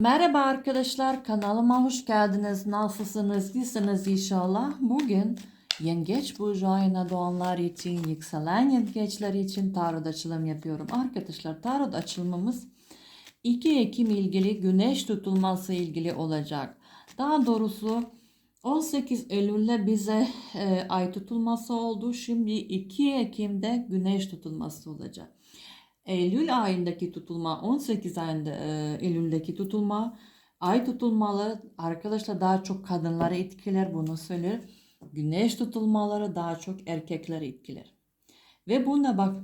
Merhaba arkadaşlar kanalıma hoş geldiniz. Nasılsınız? İyisiniz inşallah. Bugün Yengeç burcu ayına doğanlar için, yükselen yengeçler için tarot açılım yapıyorum. Arkadaşlar tarot açılımımız 2 Ekim ilgili güneş tutulması ilgili olacak. Daha doğrusu 18 Eylül'de bize e, ay tutulması oldu. Şimdi 2 Ekim'de güneş tutulması olacak. Eylül ayındaki tutulma 18 ayında e, Eylül'deki tutulma ay tutulmaları arkadaşlar daha çok kadınları etkiler bunu söyler. Güneş tutulmaları daha çok erkekleri etkiler. Ve buna bak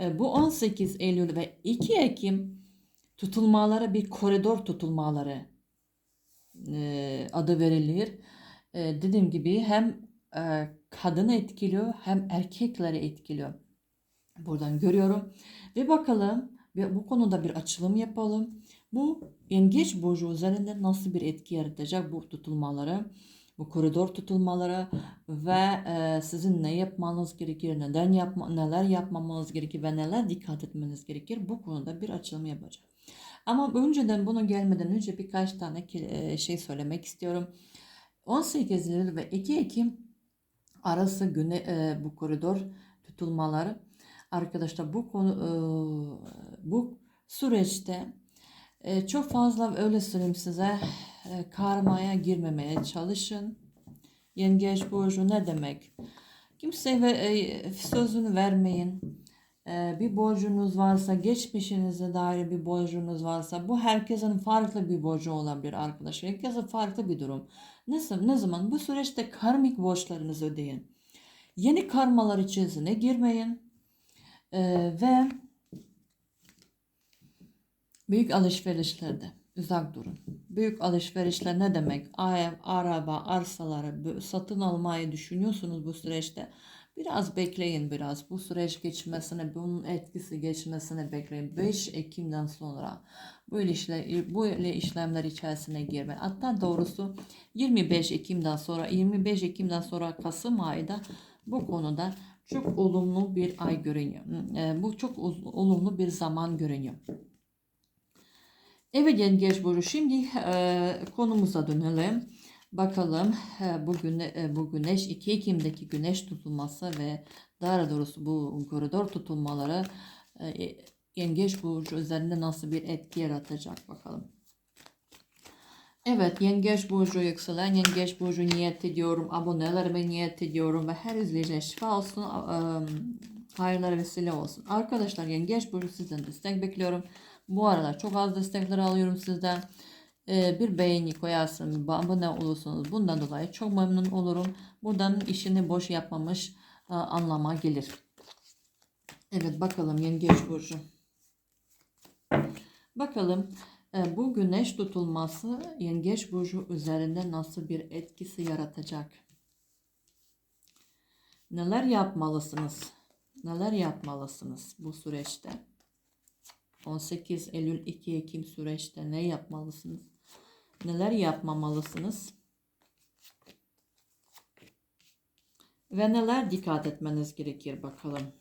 e, bu 18 Eylül ve 2 Ekim tutulmaları bir koridor tutulmaları e, adı verilir. Dediğim gibi hem e, kadını etkiliyor hem erkekleri etkiliyor. Buradan görüyorum. Ve bakalım ve bu konuda bir açılım yapalım. Bu yengeç burcu üzerinde nasıl bir etki yaratacak bu tutulmaları, bu koridor tutulmaları ve e, sizin ne yapmanız gerekir, neden yapma, neler yapmamanız gerekir ve neler dikkat etmeniz gerekir bu konuda bir açılım yapacağım. Ama önceden bunu gelmeden önce birkaç tane e, şey söylemek istiyorum. 18 Eylül ve 2 Ekim arası güne e, bu koridor tutulmaları arkadaşlar bu konu e, bu süreçte e, çok fazla öyle söyleyeyim size e, karmaya girmemeye çalışın. Yengeç burcu ne demek? Kimseye sözünü vermeyin. Bir borcunuz varsa, geçmişinize dair bir borcunuz varsa bu herkesin farklı bir borcu olabilir arkadaşlar. Herkesin farklı bir durum. Ne, ne zaman? Bu süreçte karmik borçlarınızı ödeyin. Yeni karmalar içerisine girmeyin. Ee, ve büyük alışverişlerde uzak durun. Büyük alışverişler ne demek? Ev, araba, arsaları satın almayı düşünüyorsunuz bu süreçte. Biraz bekleyin biraz. Bu süreç geçmesine, bunun etkisi geçmesine bekleyin. 5 Ekim'den sonra bu işler, bu işlemler içerisine girme. Hatta doğrusu 25 Ekim'den sonra, 25 Ekim'den sonra Kasım ayında bu konuda çok olumlu bir ay görünüyor. E, Bu çok olumlu bir zaman görünüyor. Evet Yengeç Burcu şimdi e, konumuza dönelim. Bakalım e, bugün e, bu güneş 2 Ekim'deki güneş tutulması ve daha doğrusu bu koridor tutulmaları e, Yengeç Burcu üzerinde nasıl bir etki yaratacak bakalım. Evet, Yengeç Burcu yükselen Yengeç Burcu niyet ediyorum. Abonelerime niyet ediyorum ve her izleyiciye şifa olsun. ıı, Hayırlara vesile olsun. Arkadaşlar Yengeç Burcu sizden destek bekliyorum. Bu aralar çok az destekler alıyorum sizden. Ee, bir beğeni koyarsın, bir abone olursunuz. Bundan dolayı çok memnun olurum. Buradan işini boş yapmamış ıı, anlama gelir. Evet bakalım Yengeç Burcu. Bakalım bu güneş tutulması Yengeç Burcu üzerinde nasıl bir etkisi yaratacak? Neler yapmalısınız? Neler yapmalısınız bu süreçte? 18 Eylül 2 Ekim süreçte ne yapmalısınız? Neler yapmamalısınız? Ve neler dikkat etmeniz gerekir bakalım.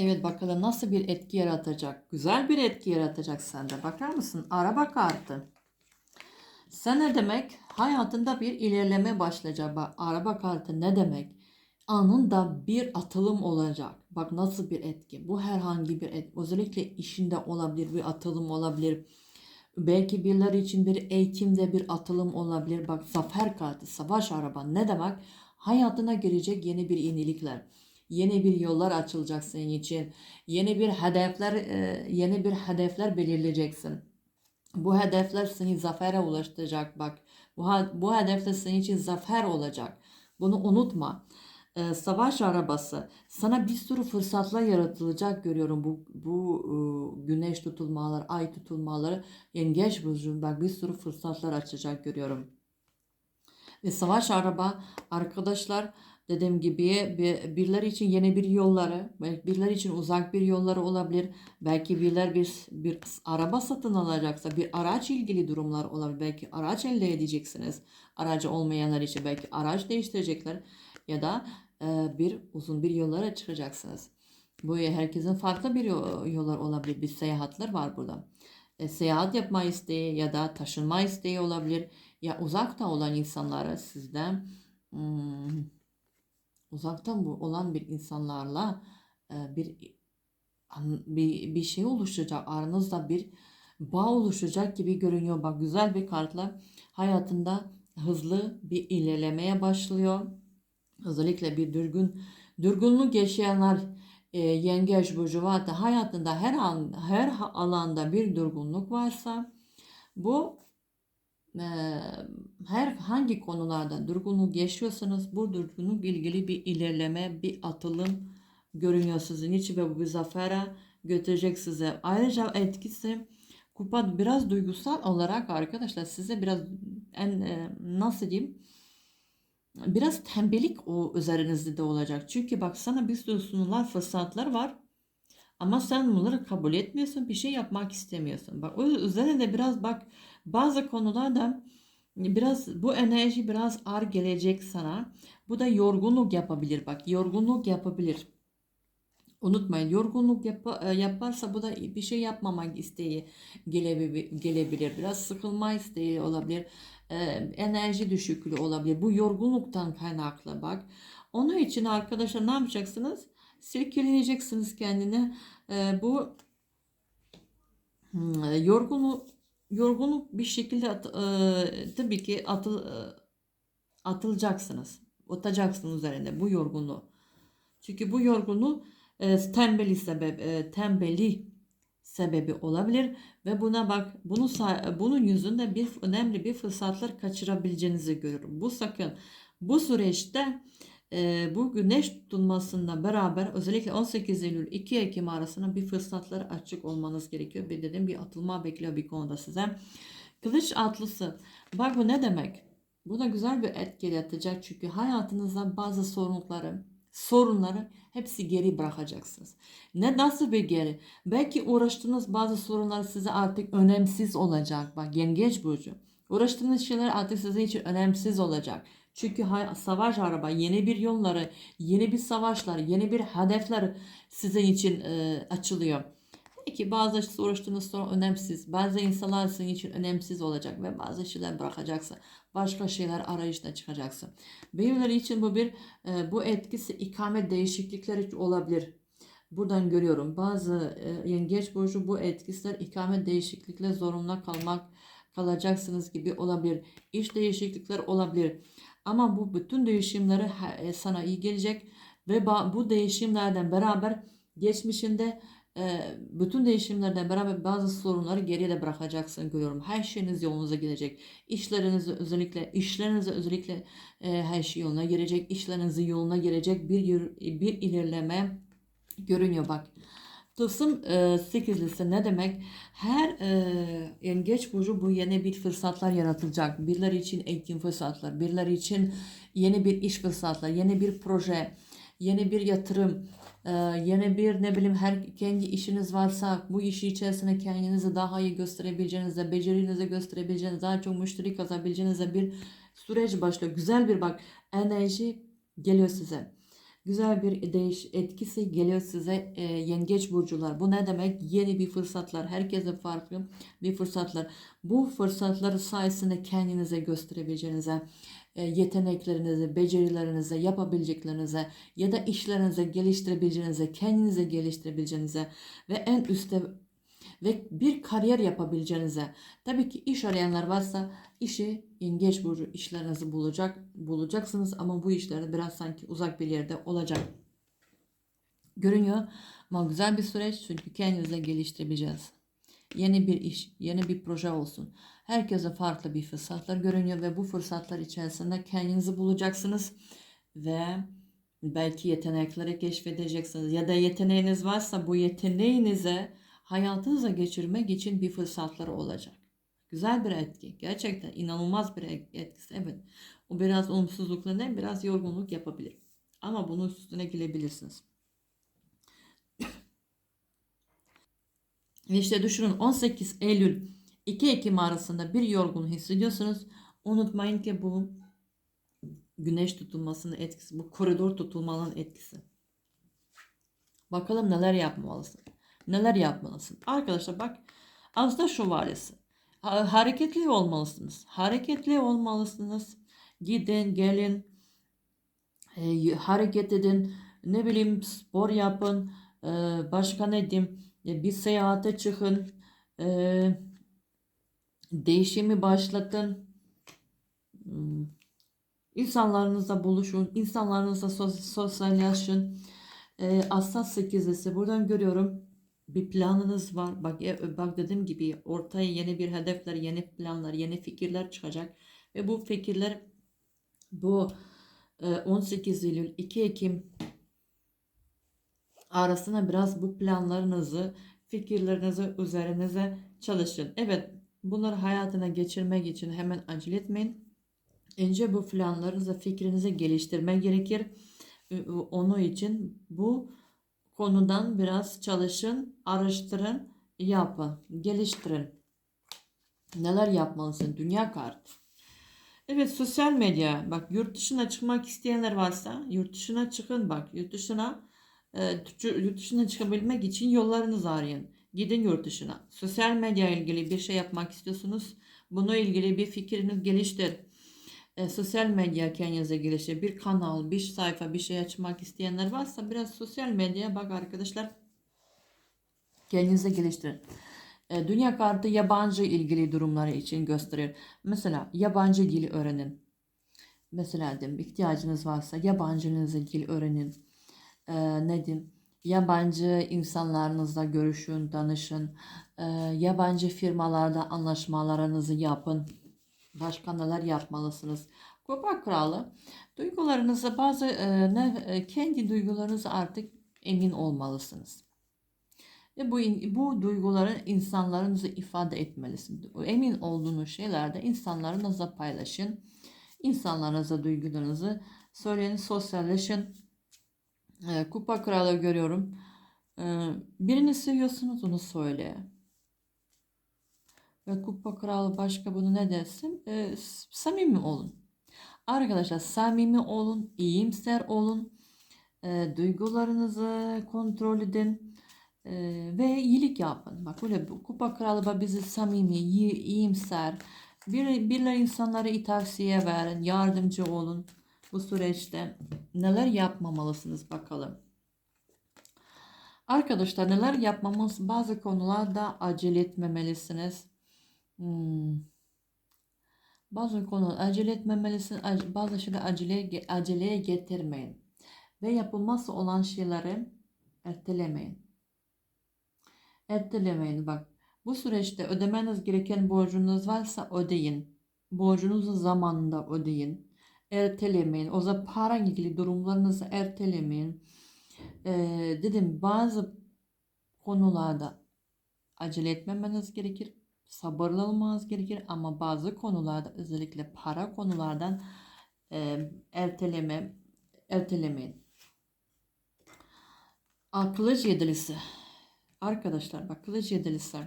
Evet bakalım nasıl bir etki yaratacak. Güzel bir etki yaratacak sende. Bakar mısın? Araba kartı. Sen ne demek? Hayatında bir ilerleme başlayacak. Bak araba kartı ne demek? Anında bir atılım olacak. Bak nasıl bir etki. Bu herhangi bir etki. Özellikle işinde olabilir bir atılım olabilir. Belki birileri için bir eğitimde bir atılım olabilir. Bak zafer kartı, savaş araba ne demek? Hayatına girecek yeni bir yenilikler. Yeni bir yollar açılacak senin için. Yeni bir hedefler, e, yeni bir hedefler belirleyeceksin. Bu hedefler seni zafere ulaştıracak bak. Bu, bu hedefler senin için zafer olacak. Bunu unutma. Ee, savaş arabası. Sana bir sürü fırsatlar yaratılacak görüyorum. Bu, bu e, güneş tutulmaları, ay tutulmaları, yengeç burcu bak bir sürü fırsatlar açacak görüyorum. Ve savaş araba arkadaşlar dediğim gibi bir- birileri için yeni bir yolları, belki birileri için uzak bir yolları olabilir. Belki birileri bir, bir araba satın alacaksa bir araç ilgili durumlar olabilir. Belki araç elde edeceksiniz. Aracı olmayanlar için belki araç değiştirecekler. Ya da e, bir uzun bir yollara çıkacaksınız. Bu herkesin farklı bir yo- yollar olabilir. Bir seyahatler var burada. E, seyahat yapma isteği ya da taşınma isteği olabilir. Ya uzakta olan insanlara sizden hmm, uzaktan bu olan bir insanlarla e, bir bir, bir şey oluşacak. Aranızda bir bağ oluşacak gibi görünüyor. Bak güzel bir kartla hayatında hızlı bir ilerlemeye başlıyor. Özellikle bir durgun durgunluk yaşayanlar e, yengeç burcu var da hayatında her an her alanda bir durgunluk varsa bu her hangi konularda durgunluk yaşıyorsanız bu durgunluk ilgili bir ilerleme, bir atılım görünüyor sizin için ve bu bir zafere götürecek size. Ayrıca etkisi kupa biraz duygusal olarak arkadaşlar size biraz en nasıl diyeyim biraz tembellik o üzerinizde de olacak. Çünkü bak sana bir sürü sunular, fırsatlar var. Ama sen bunları kabul etmiyorsun, bir şey yapmak istemiyorsun. Bak o üzerine biraz bak bazı konularda biraz bu enerji biraz ağır gelecek sana. Bu da yorgunluk yapabilir bak. Yorgunluk yapabilir. Unutmayın yorgunluk yapa- e, yaparsa bu da bir şey yapmamak isteği gelebilir, gelebilir. Biraz sıkılma isteği olabilir. E, enerji düşüklüğü olabilir. Bu yorgunluktan kaynaklı bak. Onun için arkadaşlar ne yapacaksınız? Silkeleyeceksiniz kendini. E, bu hmm, yorgunluk yorgunluk bir şekilde at- e, tabii ki atıl, e, atılacaksınız. Atacaksınız üzerinde bu yorgunluğu. Çünkü bu yorgunluğu e, tembeli sebep e, tembeli sebebi olabilir ve buna bak bunu bunun yüzünde bir önemli bir fırsatlar kaçırabileceğinizi görüyorum. Bu sakın bu süreçte bu güneş tutulmasında beraber özellikle 18 Eylül 2 Ekim arasında bir fırsatlar açık olmanız gerekiyor. Bir dedim bir atılma bekliyor bir konuda size. Kılıç atlısı. Bak bu ne demek? Bu da güzel bir etki yaratacak çünkü hayatınızda bazı sorunları, sorunları hepsi geri bırakacaksınız. Ne nasıl bir geri? Belki uğraştığınız bazı sorunlar size artık önemsiz olacak. Bak yengeç burcu. Uğraştığınız şeyler artık sizin için önemsiz olacak. Çünkü savaş araba, yeni bir yolları, yeni bir savaşlar, yeni bir hedefler sizin için e, açılıyor. Peki bazı uğraştığınız sorun önemsiz. Bazı insanlar sizin için önemsiz olacak ve bazı şeyler bırakacaksın. Başka şeyler arayışına çıkacaksın. Beyler için bu bir e, bu etkisi ikamet değişiklikleri olabilir. Buradan görüyorum. Bazı e, yengeç burcu bu etkisiler ikamet değişiklikle zorunlu kalmak kalacaksınız gibi olabilir. İş değişiklikler olabilir. Ama bu bütün değişimleri e, sana iyi gelecek ve bu değişimlerden beraber geçmişinde e, bütün değişimlerden beraber bazı sorunları geriye de bırakacaksın görüyorum. Her şeyiniz yolunuza gidecek. İşlerinizi özellikle işlerinize özellikle e, her şey yoluna girecek. İşlerinizin yoluna girecek bir bir ilerleme görünüyor bak. Tılsım e, sekizlisi ne demek? Her e, yengeç burcu bu yeni bir fırsatlar yaratılacak. Birileri için eğitim fırsatlar, birileri için yeni bir iş fırsatlar, yeni bir proje, yeni bir yatırım, e, yeni bir ne bileyim her kendi işiniz varsa bu işi içerisinde kendinizi daha iyi gösterebileceğinizde, becerinizi gösterebileceğiniz, daha çok müşteri kazabileceğinizde bir süreç başlıyor. Güzel bir bak enerji geliyor size. Güzel bir değiş etkisi geliyor size e, yengeç burcular. Bu ne demek? Yeni bir fırsatlar. Herkese farklı bir fırsatlar. Bu fırsatları sayesinde kendinize gösterebileceğinize, e, yeteneklerinize, becerilerinize, yapabileceklerinize ya da işlerinize geliştirebileceğinize, kendinize geliştirebileceğinize ve en üstte ve bir kariyer yapabileceğinize. Tabii ki iş arayanlar varsa işi yengeç burcu işlerinizi bulacak bulacaksınız ama bu işler biraz sanki uzak bir yerde olacak. Görünüyor ama güzel bir süreç çünkü kendinize geliştirebileceğiz. Yeni bir iş, yeni bir proje olsun. Herkese farklı bir fırsatlar görünüyor ve bu fırsatlar içerisinde kendinizi bulacaksınız ve belki yetenekleri keşfedeceksiniz ya da yeteneğiniz varsa bu yeteneğinize hayatınıza geçirmek için bir fırsatları olacak. Güzel bir etki. Gerçekten inanılmaz bir etkisi. Evet. O biraz olumsuzlukla biraz yorgunluk yapabilir. Ama bunun üstüne gelebilirsiniz. Ve işte düşünün 18 Eylül 2 Ekim arasında bir yorgun hissediyorsunuz. Unutmayın ki bu güneş tutulmasının etkisi, bu koridor tutulmanın etkisi. Bakalım neler yapmalısın. Neler yapmalısın. Arkadaşlar bak aslında şövalyesi. Ha- Hareketli olmalısınız. Hareketli olmalısınız. Gidin, gelin, e, hareket edin. Ne bileyim spor yapın. E, başka ne diyeyim? E, bir seyahate çıkın. E, değişimi başlatın. Hmm, İnsanlarınızla buluşun. İnsanlarınızla sos- sosyalleşin. E, Aslan sekizlisi buradan görüyorum. Bir planınız var. Bak, e, bak dediğim gibi ortaya yeni bir hedefler, yeni planlar, yeni fikirler çıkacak. Ve bu fikirler bu e, 18 Eylül 2 Ekim arasına biraz bu planlarınızı, fikirlerinizi üzerinize çalışın. Evet, bunları hayatına geçirmek için hemen acele etmeyin. Önce bu planlarınızı, fikrinizi geliştirmek gerekir. Ee, Onun için bu konudan biraz çalışın, araştırın, yapın, geliştirin. Neler yapmalısın? Dünya kartı. Evet sosyal medya. Bak yurt dışına çıkmak isteyenler varsa yurt dışına çıkın bak. Yurt dışına e, yurt dışına çıkabilmek için yollarınızı arayın. Gidin yurt dışına. Sosyal medya ilgili bir şey yapmak istiyorsunuz. Bununla ilgili bir fikriniz geliştir. E, sosyal medya kendinize geliştir. Bir kanal, bir sayfa, bir şey açmak isteyenler varsa biraz sosyal medyaya bak arkadaşlar. Kendinize geliştirin. E, Dünya kartı yabancı ilgili durumları için gösterir. Mesela yabancı dili öğrenin. Mesela diyeyim ihtiyacınız varsa yabancınızla ilgili öğrenin. E, ne diyeyim yabancı insanlarınızla görüşün, danışın. E, yabancı firmalarda anlaşmalarınızı yapın. Başka neler yapmalısınız? Kupa kralı duygularınızı bazı e, ne, e, kendi duygularınızı artık emin olmalısınız. Ve bu, bu duyguları insanlarınıza ifade etmelisiniz. Emin olduğunuz şeylerde insanlarınızla paylaşın. İnsanlarınıza duygularınızı söyleyin, sosyalleşin. Ee, Kupa kralı görüyorum. Birini seviyorsunuz onu söyle. Ve kupa kralı başka bunu ne desin? Ee, s- samimi olun. Arkadaşlar samimi olun, iyimser olun. Ee, duygularınızı kontrol edin. Ee, ve iyilik yapın. Bak böyle bu kupa kralı bizi samimi, iyi, iyimser. Bir, birileri insanlara iyi tavsiye verin, yardımcı olun. Bu süreçte neler yapmamalısınız bakalım. Arkadaşlar neler yapmamız bazı konularda acele etmemelisiniz. Hmm. Bazı konu acele etmemelisiniz. ac- Bazı şeyler aceleye, aceleye getirmeyin. Ve yapılması olan şeyleri ertelemeyin. Ertelemeyin bak. Bu süreçte ödemeniz gereken borcunuz varsa ödeyin. Borcunuzu zamanında ödeyin. Ertelemeyin. O zaman para ilgili durumlarınızı ertelemeyin. Ee, dedim bazı konularda acele etmemeniz gerekir. Sabırlı olmanız gerekir ama bazı konularda özellikle para konulardan e, erteleme ertelemeyin. Akıllı yedilisi. Arkadaşlar bak kılıç yedilisi.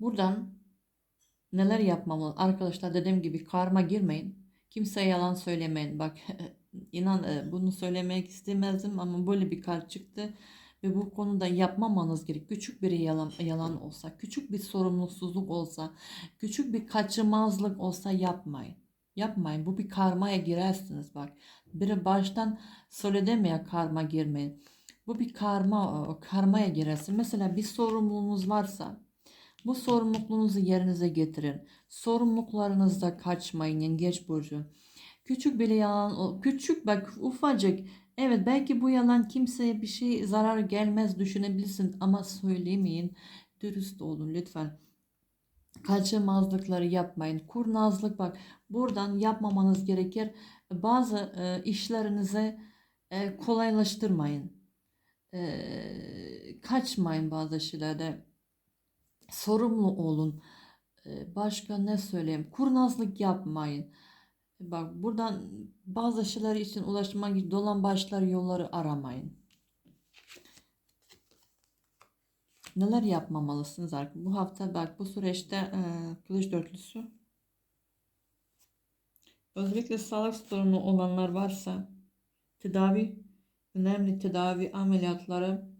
Buradan neler yapmamalı? Arkadaşlar dediğim gibi karma girmeyin. Kimseye yalan söylemeyin. Bak inan bunu söylemek istemezdim ama böyle bir kart çıktı. Ve bu konuda yapmamanız gerek. Küçük bir yalan, yalan olsa, küçük bir sorumluluk olsa, küçük bir kaçınmazlık olsa yapmayın. Yapmayın. Bu bir karmaya girersiniz bak. Biri baştan söylemeye karma girmeyin. Bu bir karma, karmaya girersin. Mesela bir sorumluluğunuz varsa bu sorumluluğunuzu yerinize getirin. Sorumluluklarınızda kaçmayın yengeç burcu. Küçük bile yalan, küçük bak ufacık. Evet belki bu yalan kimseye bir şey zarar gelmez düşünebilirsin ama söylemeyin. Dürüst olun lütfen. Kaçınmazlıkları yapmayın. Kurnazlık bak buradan yapmamanız gerekir. Bazı e, işlerinizi e, kolaylaştırmayın. E, kaçmayın bazı şeylerde. Sorumlu olun. E, başka ne söyleyeyim? Kurnazlık yapmayın. Bak buradan bazı şeyler için ulaşmak için dolan başlar yolları aramayın. Neler yapmamalısınız artık? Bu hafta bak bu süreçte e, kılıç dörtlüsü. Özellikle sağlık sorunu olanlar varsa tedavi, önemli tedavi ameliyatları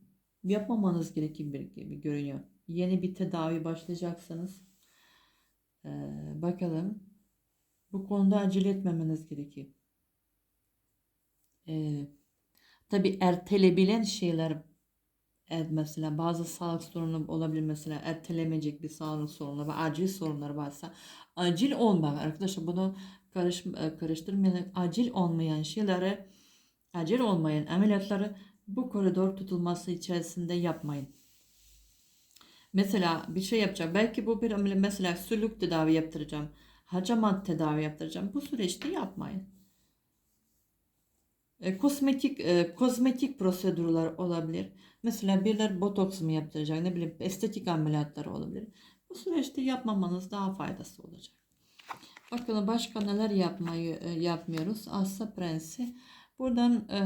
yapmamanız gerekir gibi görünüyor. Yeni bir tedavi başlayacaksanız eee, bakalım bu konuda acele etmemeniz gerekir. Eee tabi ertelebilen şeyler Evet, mesela bazı sağlık sorunu olabilir mesela ertelemeyecek bir sağlık sorunu ve acil sorunlar varsa acil olmayan arkadaşlar bunu karış, e, karıştırmayın acil olmayan şeyleri acil olmayan ameliyatları bu koridor tutulması içerisinde yapmayın. Mesela bir şey yapacağım. Belki bu bir mesela sülük tedavi yaptıracağım. Hacamat tedavi yaptıracağım. Bu süreçte yapmayın. E, kosmetik e, kozmetik prosedürler olabilir. Mesela birileri botoks mu yaptıracak, ne bileyim estetik ameliyatları olabilir. Bu süreçte yapmamanız daha faydası olacak. Bakalım başka neler yapmayı e, yapmıyoruz. Asya Prensi. Buradan e,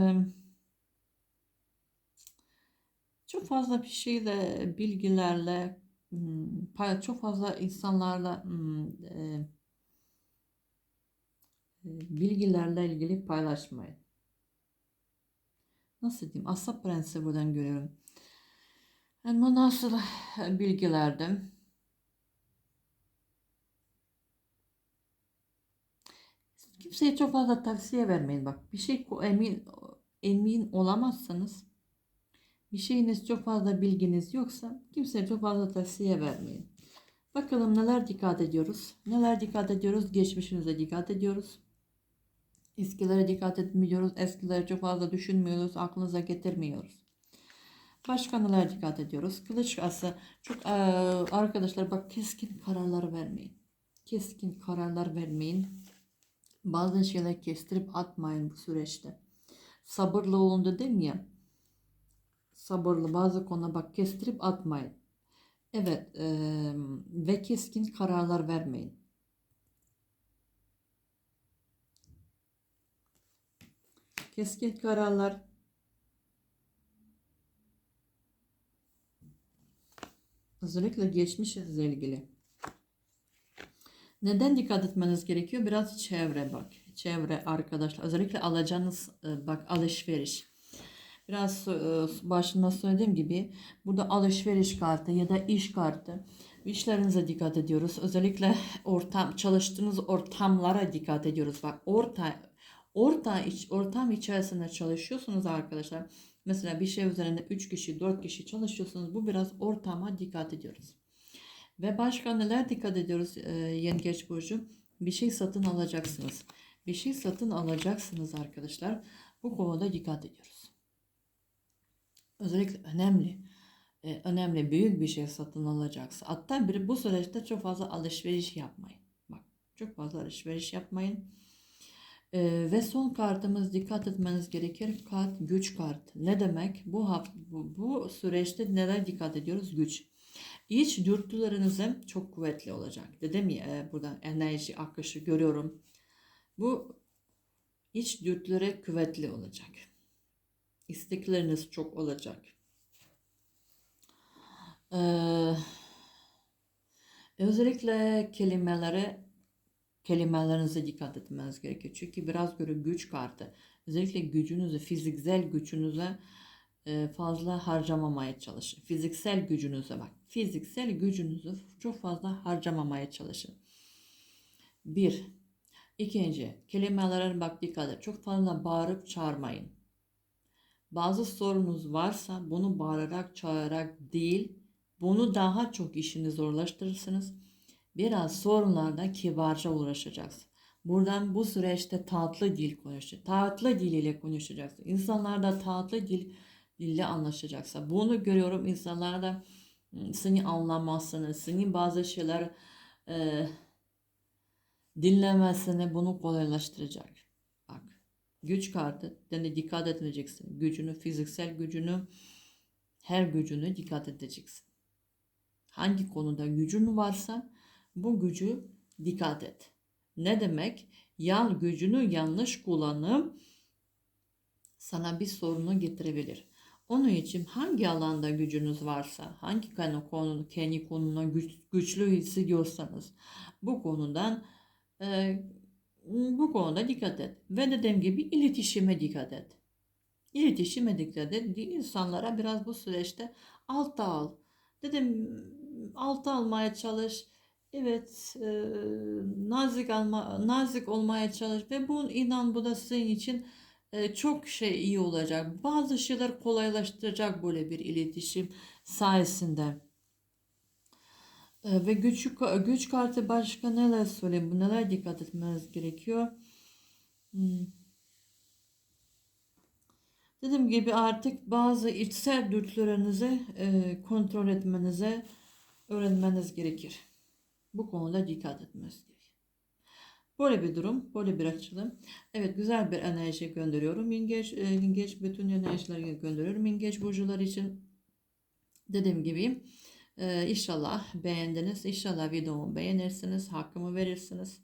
çok fazla bir şeyle, bilgilerle, hmm, çok fazla insanlarla hmm, e, bilgilerle ilgili paylaşmayın. Nasıl diyeyim? Asya Prensi buradan görüyorum. Bu nasıl bilgilerdi? Kimseye çok fazla tavsiye vermeyin bak. Bir şey emin emin olamazsanız bir şeyiniz çok fazla bilginiz yoksa kimseye çok fazla tavsiye vermeyin. Bakalım neler dikkat ediyoruz? Neler dikkat ediyoruz? Geçmişimize dikkat ediyoruz. Eskilere dikkat etmiyoruz. Eskilere çok fazla düşünmüyoruz. Aklınıza getirmiyoruz. Başka neler dikkat ediyoruz? Kılıç ası. Çok eee, arkadaşlar bak keskin kararlar vermeyin. Keskin kararlar vermeyin. Bazı şeyler kestirip atmayın bu süreçte. Sabırlı olun dedim ya. Sabırlı bazı konuda bak kestirip atmayın. Evet eee, ve keskin kararlar vermeyin. Keskin kararlar özellikle geçmişinizle ilgili. Neden dikkat etmeniz gerekiyor? Biraz çevre bak. Çevre arkadaşlar. Özellikle alacağınız e, bak alışveriş. Biraz e, başında söylediğim gibi burada alışveriş kartı ya da iş kartı. İşlerinize dikkat ediyoruz. Özellikle ortam çalıştığınız ortamlara dikkat ediyoruz. Bak orta orta iç, ortam içerisinde çalışıyorsunuz arkadaşlar. Mesela bir şey üzerinde 3 kişi 4 kişi çalışıyorsunuz. Bu biraz ortama dikkat ediyoruz. Ve başka neler dikkat ediyoruz e, Yengeç Burcu? Bir şey satın alacaksınız. Bir şey satın alacaksınız arkadaşlar. Bu konuda dikkat ediyoruz. Özellikle önemli. e, önemli büyük bir şey satın alacaksa. Hatta bir bu süreçte çok fazla alışveriş yapmayın. Bak çok fazla alışveriş yapmayın. E, ve son kartımız dikkat etmeniz gerekir. Kart güç kartı. Ne demek? Bu, bu, bu süreçte neler dikkat ediyoruz? Güç. İç dürtülerinize çok kuvvetli olacak. Dedim ya e, buradan enerji akışı görüyorum. Bu iç dürtülere kuvvetli olacak. İstekleriniz çok olacak. Ee, özellikle kelimelere kelimelerinize dikkat etmeniz gerekiyor. Çünkü biraz göre güç kartı. Özellikle gücünüzü, fiziksel gücünüze e, fazla harcamamaya çalışın. Fiziksel gücünüze bak. Fiziksel gücünüzü çok fazla harcamamaya çalışın. Bir. İkinci, kelimelere bak dikkat et. Çok fazla bağırıp çağırmayın. Bazı sorunuz varsa bunu bağırarak çağırarak değil, bunu daha çok işini zorlaştırırsınız. Biraz sorunlarda kibarca uğraşacaksın. Buradan bu süreçte tatlı dil konuşacaksın. Tatlı dil ile konuşacaksın. İnsanlarla tatlı dil dille anlaşacaksa. Bunu görüyorum insanlarda ım, seni anlamasını, senin bazı şeyler e, dinlemesini bunu kolaylaştıracak. Bak güç kartı. Yani dikkat edeceksin. Gücünü, fiziksel gücünü, her gücünü dikkat edeceksin. Hangi konuda gücün varsa bu gücü dikkat et. Ne demek? Yan gücünü yanlış kullanıp sana bir sorunu getirebilir. Onun için hangi alanda gücünüz varsa, hangi konu kendi konuna güç, güçlü hissediyorsanız bu konudan e, bu konuda dikkat et. Ve dediğim gibi iletişime dikkat et. İletişime dikkat et. İnsanlara biraz bu süreçte alta al. Dedim alta almaya çalış. Evet, e, nazik alma, nazik olmaya çalış ve bu inan bu da senin için e, çok şey iyi olacak. Bazı şeyler kolaylaştıracak böyle bir iletişim sayesinde. E, ve güç güç kartı başka neler söyleyeyim? Bu neler dikkat etmeniz gerekiyor? Hmm. Dediğim gibi artık bazı içsel dürtülerinizi e, kontrol etmenize öğrenmeniz gerekir. Bu konuda dikkat etmeniz gerekir. Böyle bir durum, böyle bir açılım. Evet güzel bir enerji gönderiyorum. Yengeç, yengeç bütün enerjileri gönderiyorum. Yengeç burcular için dediğim gibi e, inşallah beğendiniz. İnşallah videomu beğenirsiniz. Hakkımı verirsiniz.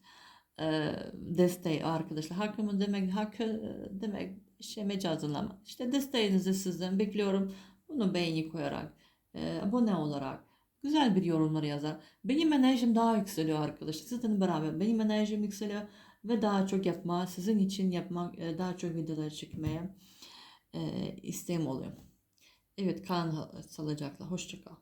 E, desteği arkadaşlar. Hakkımı demek, hakkı demek şey mecazlama. İşte desteğinizi sizden bekliyorum. Bunu beğeni koyarak, e, abone olarak, güzel bir yorumlar yazar. Benim enerjim daha yükseliyor arkadaşlar. Sizinle beraber benim enerjim yükseliyor ve daha çok yapma, sizin için yapmak, e, daha çok videolar çekmeye e, isteğim oluyor. Evet, kan sağlıcakla. Hoşçakal.